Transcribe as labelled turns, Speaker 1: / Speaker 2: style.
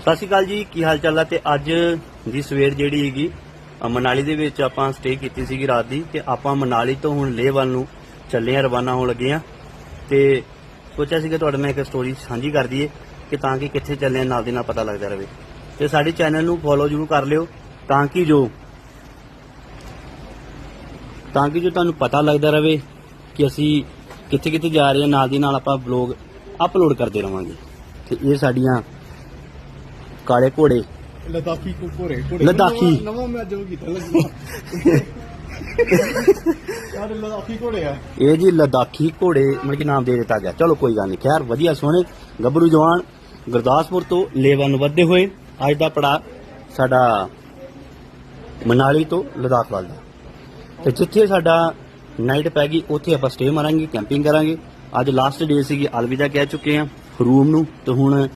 Speaker 1: ਸਤਿ ਸ਼੍ਰੀ ਅਕਾਲ ਜੀ ਕੀ ਹਾਲ ਚਾਲ ਹੈ ਤੇ ਅੱਜ ਦੀ ਸਵੇਰ ਜਿਹੜੀ ਹੈਗੀ ਅ, ਮਨਾਲੀ ਦੇ ਵਿੱਚ ਆਪਾਂ ਸਟੇ ਕੀਤੀ ਸੀਗੀ ਰਾਤ ਦੀ ਤੇ ਆਪਾਂ ਮਨਾਲੀ ਤੋਂ ਹੁਣ ਲੇਹ ਵੱਲ ਨੂੰ ਚੱਲੇ ਆ ਰਵਾਨਾ ਹੋਣ ਲੱਗੇ ਆ ਤੇ ਸੋਚਿਆ ਸੀ ਕਿ ਤੁਹਾਡੇ ਨਾਲ ਇੱਕ ਸਟੋਰੀ ਸਾਂਝੀ ਕਰ ਦਈਏ ਕਿ ਤਾਂ ਕਿ ਕਿੱਥੇ ਚੱਲੇ ਆ ਨਾਲ ਦੀ ਨਾਲ ਪਤਾ ਲੱਗਦਾ ਰਹੇ। ਤੇ ਸਾਡੇ ਚੈਨਲ ਨੂੰ ਫੋਲੋ ਜਰੂਰ ਕਰ ਲਿਓ ਤਾਂ ਕਿ ਜੋ ਤਾਂ ਕਿ ਜੋ ਤੁਹਾਨੂੰ ਪਤਾ ਲੱਗਦਾ ਰਹੇ ਕਿ ਅਸੀਂ ਕਿੱਥੇ ਕਿੱਥੇ ਜਾ ਰਹੇ ਹਾਂ ਨਾਲ ਦੀ ਨਾਲ ਆਪਾਂ ਬਲੌਗ ਅਪਲੋਡ ਕਰਦੇ ਰਵਾਂਗੇ। ਤੇ ਇਹ ਸਾਡੀਆਂ ਕਾਲੇ ਘੋੜੇ।
Speaker 2: ਲਦਾਖੀ ਕੋ ਘੋੜੇ।
Speaker 1: ਲੱਦਾਖੀ।
Speaker 2: ਨਵਾਂ- ਮੈਂ ਜੋ ਕੀਤਾ ਲੱਗਾ ਯਾਰ ਲਦਾਖੀ ਘੋੜੇ ਆ।
Speaker 1: ਇਹ ਜੀ ਲਦਾਖੀ ਘੋੜੇ ਮਤਲਬ ਕਿ ਨਾਮ ਦੇ ਦਿੱਤਾ ਗਿਆ। ਚਲੋ ਕੋਈ ਗੱਲ ਨਹੀਂ। ਖੈਰ ਵਧੀਆ ਸੋਹਣੇ। ਗੱਭਰੂ ਜਵਾਨ ਗੁਰਦਾਸਪੁਰ ਤੋਂ ਲੇਵਨ ਵੱਧਦੇ ਹੋਏ ਅੱਜ ਦਾ ਪੜਾ ਸਾਡਾ ਮਨਾਲੀ ਤੋਂ ਲਦਾਖ ਵੱਲ ਦਾ। ਤੇ ਜਿੱਥੇ ਸਾਡਾ ਨਾਈਟ ਪੈ ਗਈ ਉੱਥੇ ਆਪਾਂ ਸਟੇ ਮਾਰਾਂਗੇ ਕੈਂਪਿੰਗ ਕਰਾਂਗੇ। ਅੱਜ ਲਾਸਟ ਡੇ ਸੀਗੀ ਅਲਵਿਦਾ ਕਹਿ ਚੁੱਕੇ ਆ ਰੂਮ ਨੂੰ। ਤੇ ਹੁਣ